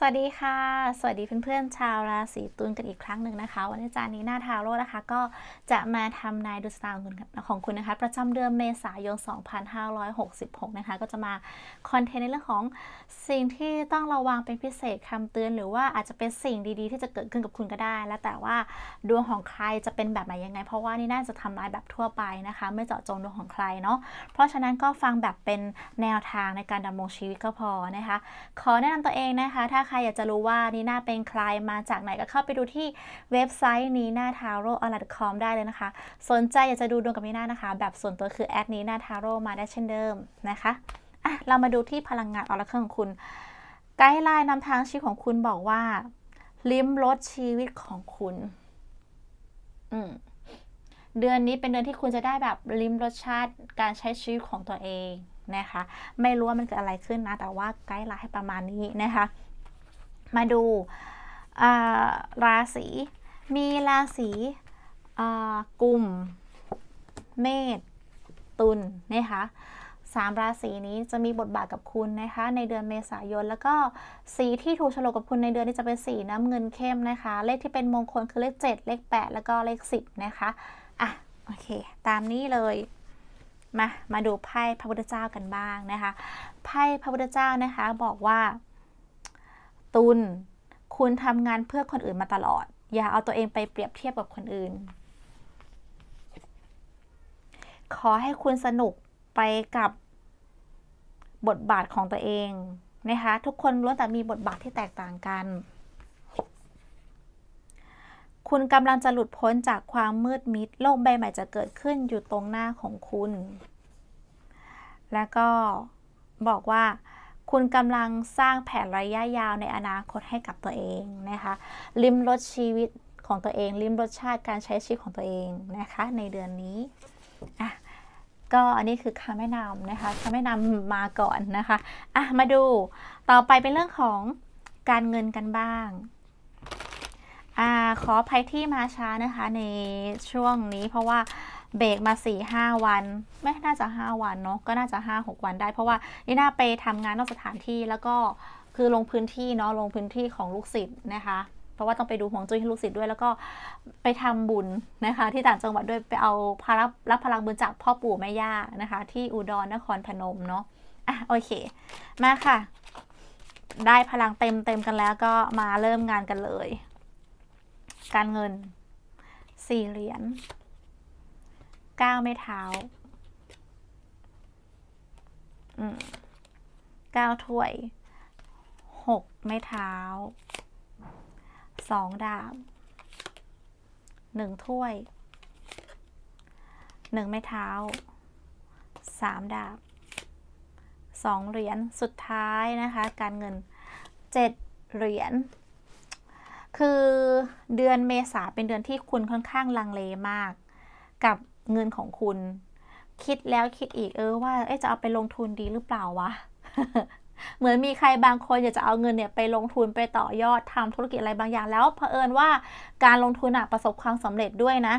สวัสดีค่ะ สวัสดีเพื่อนๆชาวราศีตุลกันอีกครั้งหนึ่งนะคะ วันนี้อาจารย์นีน่าทาโร่นะคะ ก็จะมาทำนายดูสตาของคุณของคุณนะคะ ประจำเดือนเมษายน 2566 นะคะ ก็จะมาคอนเทนต์ในเรื่องของสิ่งที่ต้องระวังเป็นพิเศษคำเตือน หรือว่าอาจจะเป็นสิ่งดีๆ ที่จะเกิดขึ้นกับคุณก็ได้ แล้วแต่ว่าดวงของใครจะเป็นแบบไหนยังไง เพราะว่านี่น่าจะทำนายแบบทั่วไปนะคะ ไม่เจาะจงดวงของใครเนาะเพราะฉะนั้นก็ฟังแบบเป็นแนวทางในการดำรงชีวิตก็พอนะคะ ขอแนะนำตัวเองนะคะถ้าใครอยากจะรู้ว่านีน่าเป็นใครมาจากไหนก็เข้าไปดูที่เว็บไซต์นีน่าทาโร่ออนไลน์คอมได้เลยนะคะ สนใจอยากจะดูดวงกับนีน่านะคะ แบบส่วนตัวคือแอดนีน่าทาโร่มาได้เช่นเดิมนะคะอะเรามาดูที่พลังงานออร์เคิลของคุณ ไกด์ไลน์นำทางชีวิตของคุณบอกว่า ลิ้มรสชีวิตของคุณ อืมเดือนนี้เป็นเดือนที่คุณจะได้แบบลิ้มรสชาติการใช้ชีวิตของตัวเองนะคะ ไม่รู้ว่ามันเกิดอะไรขึ้นนะ แต่ว่าไกด์ไลน์ให้ประมาณนี้นะคะ มาดูราศีมีราศีอ่ากุมเมษตุลนะคะสามราศีนี้จะมีบทบาทกับคุณนะคะในเดือนเมษายน แล้วก็สีที่ถูกฉลกกับคุณในเดือนนี้จะเป็นสีน้ำเงินเข้มนะคะ เลขที่เป็นมงคลคือเลข 7 เลข 8 แล้วก็เลข 10 นะคะอะโอเค ตามนี้เลยมามาดูไพ่พระพุทธเจ้ากันบ้างนะคะไพ่พระพุทธเจ้านะคะบอกว่า ตุลคุณทำงานเพื่อคนอื่นมาตลอด อย่าเอาตัวเองไปเปรียบเทียบกับคนอื่น ขอให้คุณสนุกไปกับบทบาทของตัวเองนะคะ ทุกคนล้วนแต่มีบทบาทที่แตกต่างกัน คุณกำลังจะหลุดพ้นจากความมืดมิด โลกใบใหม่จะเกิดขึ้นอยู่ตรงหน้าของคุณ แล้วก็บอกว่า คุณกำลังสร้างแผนระยะยาวในอนาคตให้กับตัวเองนะคะลิมรสชีวิตของตัวเองลิมรสชาติการใช้ชีวิตของตัวเองนะคะในเดือนนี้อะก็อันนี้คือคำแนะนำนะคะคำแนะนำมาก่อนนะคะอะมาดูต่อไปเป็นเรื่องของการเงินกันบ้างอ่าขออภัยที่มาช้านะคะในช่วงนี้เพราะว่า เบรกมา4ี่ห้าวัน ไม่น่าจะ 5 วันเนาะก็น่าจะ 5 6 วันได้ เพราะว่านี่น่าไปทำงานนอกสถานที่แล้วก็คือลงพื้นที่เนาะลงพื้นที่ของลูกศิษย์นะคะ เพราะว่าต้องไปดูหวงจุ้ยให้ลูกศิษย์ด้วยแล้วก็ไปทำบุญนะคะ ที่ต่างจังหวัดด้วยไปเอาพารับรับพลังบุญจากพ่อปู่แม่ย่านะคะ ที่อุดรนครพนมเนาะอะโอเค มาค่ะ ได้พลังเต็มเต็มกันแล้วก็มาเริ่มงานกันเลย การเงินสี่เหรียญ ก้าไม้เท้าเก้าถ้วยหกไม้เท้าสองดาบหนึ่งถ้วยหนึ่งไม้เท้าสามดาบสองเหรียญสุดท้ายนะคะ การเงินเจ็ดเหรียญคือเดือนเมษาเป็นเดือนที่คุณค่อนข้างลังเลมาก กับ เงินของคุณ คิดแล้วคิดอีกเออว่าจะเอาไปลงทุนดีหรือเปล่าวะเหมือนมีใครบางคนอยากจะเอาเงินเนี่ยไปลงทุนไปต่อยอดทำธุรกิจอะไรบางอย่าง แล้วเผอิญว่าการลงทุนอะประสบความสำเร็จด้วยนะ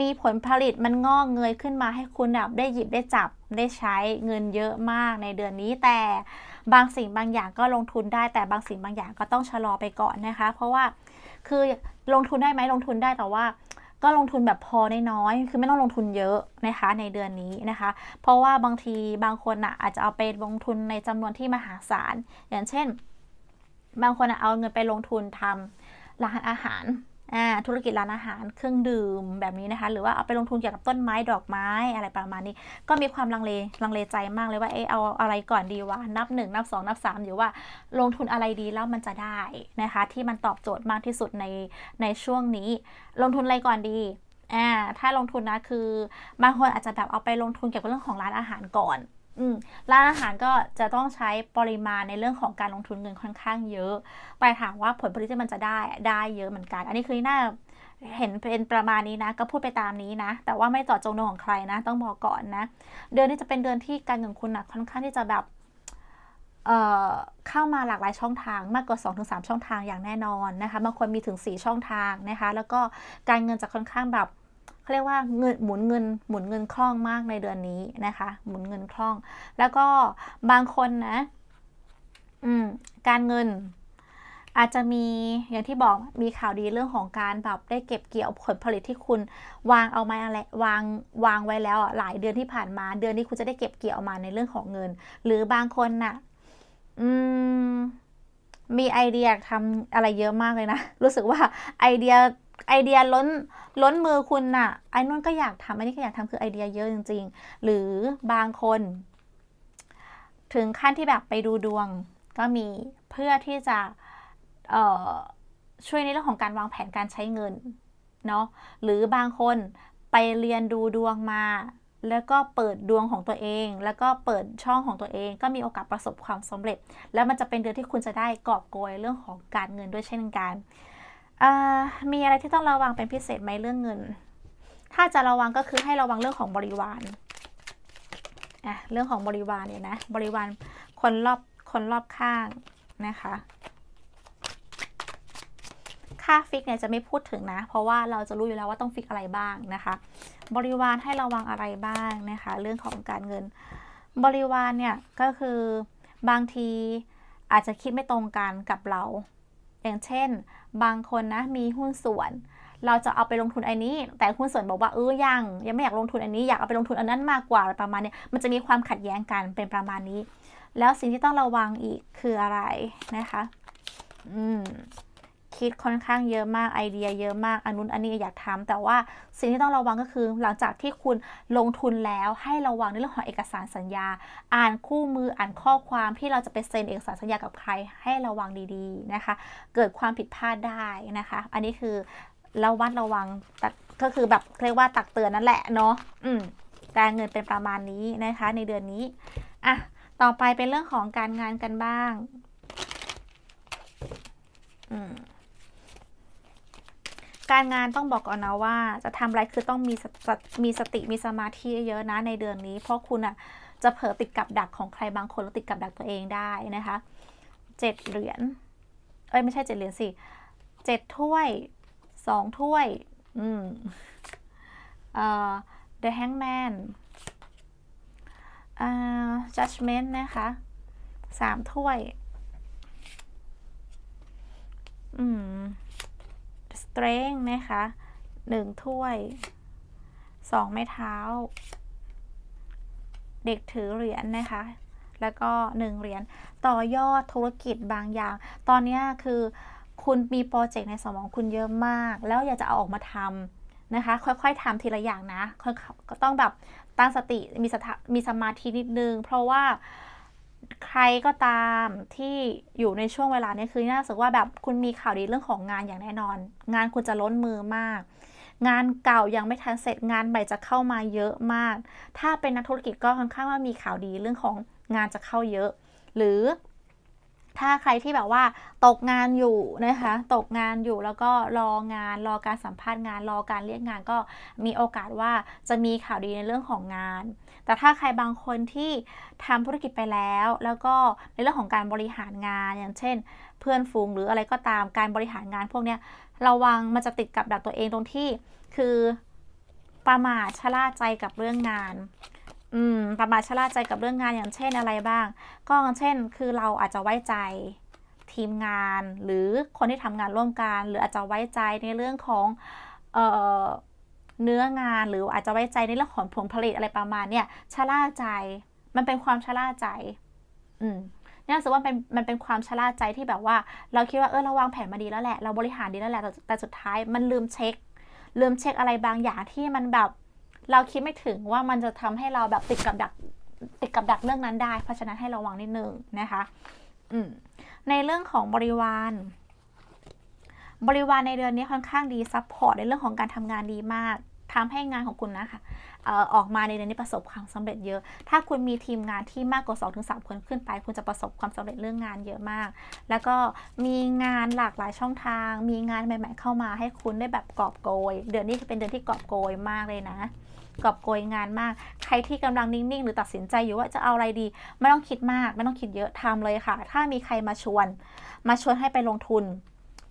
มีผลผลิตมันงอกเงยขึ้นมาให้คุณแบบได้หยิบได้จับได้ใช้เงินเยอะมากในเดือนนี้ แต่บางสิ่งบางอย่างก็ลงทุนได้ แต่บางสิ่งบางอย่างก็ต้องชะลอไปก่อนนะคะ เพราะว่าคือลงทุนได้ไหมลงทุนได้แต่ว่า ก็ลงทุนแบบพอได้น้อย คือไม่ต้องลงทุนเยอะนะคะในเดือนนี้นะคะ เพราะว่าบางทีบางคนอะอาจจะเอาไปลงทุนในจำนวนที่มหาศาล อย่างเช่น บางคนเอาเงินไปลงทุนทำร้านอาหาร ธุรกิจร้านอาหารเครื่องดื่มแบบนี้นะคะ หรือว่าเอาไปลงทุนเกี่ยวกับต้นไม้ดอกไม้อะไรประมาณนี้ ก็มีความลังเลลังเลใจมากเลยว่าเออเอาอะไรก่อนดีวะนับ 1 นับ 2 นับ3หรือว่าลงทุนอะไรดีแล้วมันจะได้นะคะ ที่มันตอบโจทย์มากที่สุดในในช่วงนี้ ลงทุนอะไรก่อนดีอ่าถ้าลงทุนนะคือบางคนอาจจะแบบเอาไปลงทุนเกี่ยวกับเรื่องของร้านอาหารก่อน อืมร้านอาหารก็จะต้องใช้ปริมาณในเรื่องของการลงทุนเงินค่อนข้างเยอะ แต่ถามว่าผลผลิตที่มันจะได้ได้เยอะเหมือนกัน อันนี้คือหน่าเห็นเป็นประมาณนี้นะ ก็พูดไปตามนี้นะ แต่ว่าไม่เจาะจงดวงของใครนะ ต้องบอกก่อนนะ เดือนนี้จะเป็นเดือนที่การเงินคุณนะค่อนข้างที่จะแบบเอ่อเข้ามาหลากหลายช่องทางมากกว่า 2-3 ช่องทางอย่างแน่นอนนะคะบางคนมีถึง 4 ช่องทางนะคะ แล้วก็การเงินจะค่อนข้างแบบ เขาเรียกว่าเงินหมุนเงินหมุนเงินคล่องมากในเดือนนี้นะคะ หมุนเงินคล่อง แล้วก็บางคนนะ อืม การเงินอาจจะมีอย่างที่บอกมีข่าวดีเรื่องของการแบบได้เก็บเกี่ยวผลผลิตที่คุณวางเอาไว้อะไรวางวางไว้แล้วหลายเดือนที่ผ่านมา เดือนนี้คุณจะได้เก็บเกี่ยวมาในเรื่องของเงิน หรือบางคนน่ะ อืมมีไอเดียทำอะไรเยอะมากเลยนะ รู้สึกว่าไอเดีย ไอเดียล้นล้นมือคุณน่ะไอ้นู่นก็อยากทำอันนี้ก็อยากทำคือไอเดียเยอะจริง ๆ หรือบางคน ถึงขั้นที่แบบไปดูดวง ก็มีเพื่อที่จะช่วยในเรื่องของการวางแผนการใช้เงินเนาะหรือบางคนไปเรียนดูดวงมา แล้วก็เปิดดวงของตัวเอง แล้วก็เปิดช่องของตัวเอง ก็มีโอกาสประสบความสำเร็จ แล้วมันจะเป็นเดือนที่คุณจะได้กอบโกยเรื่องของการเงินด้วยเช่นกัน มีอะไรที่ต้องระวังเป็นพิเศษไหมเรื่องเงิน ถ้าจะระวังก็คือให้ระวังเรื่องของบริวารอะเรื่องของบริวารเนี่ยนะ บริวารคนรอบคนรอบข้างนะคะ ค่าฟิกเนี่ยจะไม่พูดถึงนะ เพราะว่าเราจะรู้อยู่แล้วว่าต้องฟิกอะไรบ้างนะคะ บริวารให้ระวังอะไรบ้างนะคะ เรื่องของการเงิน บริวารเนี่ยก็คือบางทีอาจจะคิดไม่ตรงกันกับเรา อย่างเช่น บางคนนะมีหุ้นส่วน เราจะเอาไปลงทุนอันนี้ แต่หุ้นส่วนบอกว่าเออยังยังไม่อยากลงทุนอันนี้อยากเอาไปลงทุนอันนั้นมากกว่าอะไรประมาณเนี้ยมันจะมีความขัดแย้งกันเป็นประมาณนี้ แล้วสิ่งที่ต้องระวังอีกคืออะไรนะคะ อืม คิดค่อนข้างเยอะมากไอเดียเยอะมากอันนู้นอันนี้อยากทำแต่ว่าสิ่งที่ต้องระวังก็คือ หลังจากที่คุณลงทุนแล้วให้ระวังในเรื่องของเอกสารสัญญา อ่านคู่มืออ่านข้อความที่เราจะไปเซ็นเอกสารสัญญากับใคร ให้ระวังดีๆนะคะ เกิดความผิดพลาดได้นะคะ อันนี้คือระวัดระวังกก็คือแบบเรียกว่าตักเตือนนั่นแหละเนาะอืมการเงินเป็นประมาณนี้นะคะ ในเดือนนี้อะต่อไปเป็นเรื่องของการงานกันบ้าง อืม การงานต้องบอกก่อนนะว่า จะทำอะไรคือต้องมีสติมีสติมีสมาธิเยอะๆนะในเดือนนี้ เพราะคุณอะจะเผลอติดกับดักของใครบางคนแล้วติดกับดักตัวเองได้นะคะเจ็ดเหรียญเอ้ยไม่ใช่เจ็ดเหรียญสิเจ็ดถ้วยสองถ้วยอืมเอ่อ the hangman อ่า judgment นะคะสามถ้วยอืม strength นะคะหนึ่งถ้วยสองไม้เท้า เด็กถือเหรียญนะคะ แล้วก็หนึ่งเหรียญต่อยอดธุรกิจบางอย่าง ตอนนี้คือคุณมีโปรเจกต์ในสมองคุณเยอะมาก แล้วอยากจะเอาออกมาทำนะคะ ค่อยๆทำทีละอย่างนะก็ต้องแบบตั้งสติมีสมีสมาธินิดนึง เพราะว่า ใครก็ตามที่อยู่ในช่วงเวลานี้คือน่าสึกว่าแบบคุณมีข่าวดีเรื่องของงานอย่างแน่นอน งานคุณจะล้นมือมาก งานเก่ายังไม่ทันเสร็จงานใหม่จะเข้ามาเยอะมาก ถ้าเป็นนักธุรกิจก็ค่อนข้างว่ามีข่าวดีเรื่องของงานจะเข้าเยอะ หรือ ถ้าใครที่แบบว่าตกงานอยู่นะคะ ตกงานอยู่แล้วก็รองานรอการสัมภาษณ์งานรอการเรียกงานก็มีโอกาสว่าจะมีข่าวดีในเรื่องของงาน แต่ถ้าใครบางคนที่ทำธุรกิจไปแล้ว แล้วก็ในเรื่องของการบริหารงานอย่างเช่น เพื่อนฝูงหรืออะไรก็ตามการบริหารงานพวกเนี้ยระวังมันจะติดกับดักตัวเองตรงที่คือประมาทชะล่าใจกับเรื่องงาน อืมประมาทชะล่าใจกับเรื่องงานอย่างเช่นอะไรบ้าง ก็อย่างเช่น คือเราอาจจะไว้ใจทีมงาน หรือคนที่ทำงานร่วมกัน หรืออาจจะไว้ใจในเรื่องของเอ่อเนื้องานหรืออาจจะไว้ใจในเรื่องของผลผลิตอะไรประมาณเนี่ยชะล่าใจ มันเป็นความชะล่าใจ อืมเนี่ยรู้สึกว่าเป็นมันเป็นความชะล่าใจที่แบบว่า เราคิดว่าเออเราวางแผนมาดีแล้วแหละ เราบริหารดีแล้วแหละแต่แต่สุดท้ายมันลืมเช็ค ลืมเช็คอะไรบางอย่างที่มันแบบ เราคิดไม่ถึงว่ามันจะทำให้เราแบบติดกับดักติดกับดักเรื่องนั้นได้ เพราะฉะนั้นให้ระวังนิดนึงนะคะอืมในเรื่องของบริวาร บริวารในเดือนนี้ค่อนข้างดีซัพพอร์ตในเรื่องของการทำงานดีมาก ทำให้งานของคุณนะคะเอ่อออกมาในเดือนนี้ประสบความสำเร็จเยอะ ถ้าคุณมีทีมงานที่มากกว่า2-3คนขึ้นไป คุณจะประสบความสำเร็จเรื่องงานเยอะมาก แล้วก็มีงานหลากหลายช่องทาง มีงานใหม่ ๆ เข้ามาให้คุณได้แบบกอบโกย เดือนนี้เป็นเดือนที่กอบโกยมากเลยนะกอบโกยงานมาก ใครที่กำลังนิ่ง ๆ หรือตัดสินใจอยู่ว่าจะเอาอะไรดี ไม่ต้องคิดมาก ไม่ต้องคิดเยอะทำเลยค่ะ ถ้ามีใครมาชวน มาชวนให้ไปลงทุน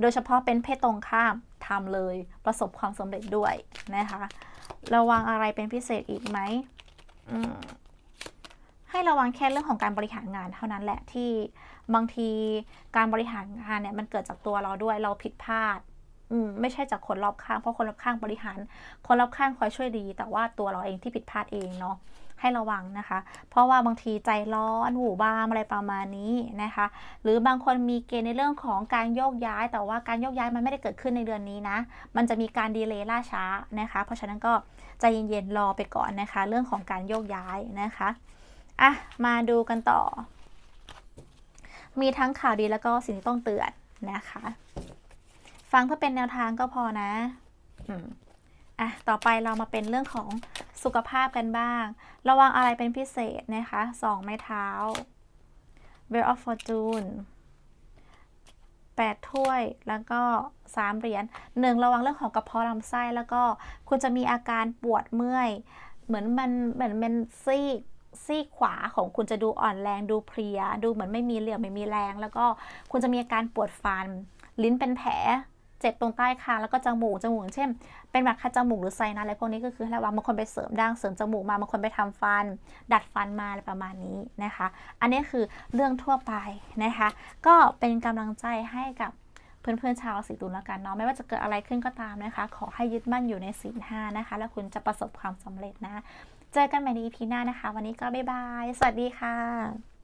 โดยเฉพาะเป็นเพศตรงข้ามทำเลยประสบความสำเร็จด้วยนะคะ ระวังอะไรเป็นพิเศษอีกไหมอืมให้ระวังแค่เรื่องของการบริหารงานเท่านั้นแหละที่บางทีการบริหารงานเนี่ยมันเกิดจากตัวเราด้วยเราผิดพลาดอืม ไม่ใช่จากคนรอบข้างเพราะคนรอบข้างบริหาร คนรอบข้างคอยช่วยดี แต่ว่าตัวเราเองที่ผิดพลาดเองเนาะให้ระวังนะคะ เพราะว่าบางทีใจร้อนหูบามอะไรประมาณนี้นะคะ หรือบางคนมีเกณฑ์ในเรื่องของการโยกย้าย แต่ว่าการโยกย้ายมันไม่ได้เกิดขึ้นในเดือนนี้นะ มันจะมีการดีเลย์ล่าช้านะคะ เพราะฉะนั้นก็ใจเย็นๆรอไปก่อนนะคะ เรื่องของการโยกย้ายนะคะ อะ มาดูกันต่อ มีทั้งข่าวดีแล้วก็สิ่งที่ต้องเตือนนะคะ ฟังเพื่อเป็นแนวทางก็พอนะอืมอะ ต่อไปเรามาเป็นเรื่องของสุขภาพกันบ้าง ระวังอะไรเป็นพิเศษนะคะสองไม้เท้า Wheel of Fortune 8 ถ้วย แล้วก็ 3 เหรียญหนึ่งระวังเรื่องของกระเพาะลำไส้ แล้วก็คุณจะมีอาการปวดเมื่อย เหมือนมันเหมือนเป็นซีกซีกขวาของคุณจะดูอ่อนแรงดูเพลีย ดูเหมือนไม่มีเรี่ยวไม่มีแรง แล้วก็คุณจะมีอาการปวดฟัน ลิ้นเป็นแผล เจ็บตรงใต้คางแล้วก็จมูกจมูกเช่น เป็นหวัดคัดจมูกหรือไซนัสอะไรพวกนี้ก็คือให้ระวังบางคนไปเสริมดั้งเสริมจมูกมาบางคนไปทำฟัน ดัดฟันมาอะไรประมาณนี้นะคะ อันนี้คือเรื่องทั่วไปนะคะ ก็เป็นกำลังใจให้กับเพื่อนๆชาวสีตุลแล้วกันเนาะไม่ว่าจะเกิดอะไรขึ้นก็ตามนะคะ ขอให้ยึดมั่นอยู่ในศีลห้านะคะ แล้วคุณจะประสบความสำเร็จนะ เจอกันใหม่ใน EP หน้านะคะ วันนี้ก็บ๊ายบาย สวัสดีค่ะ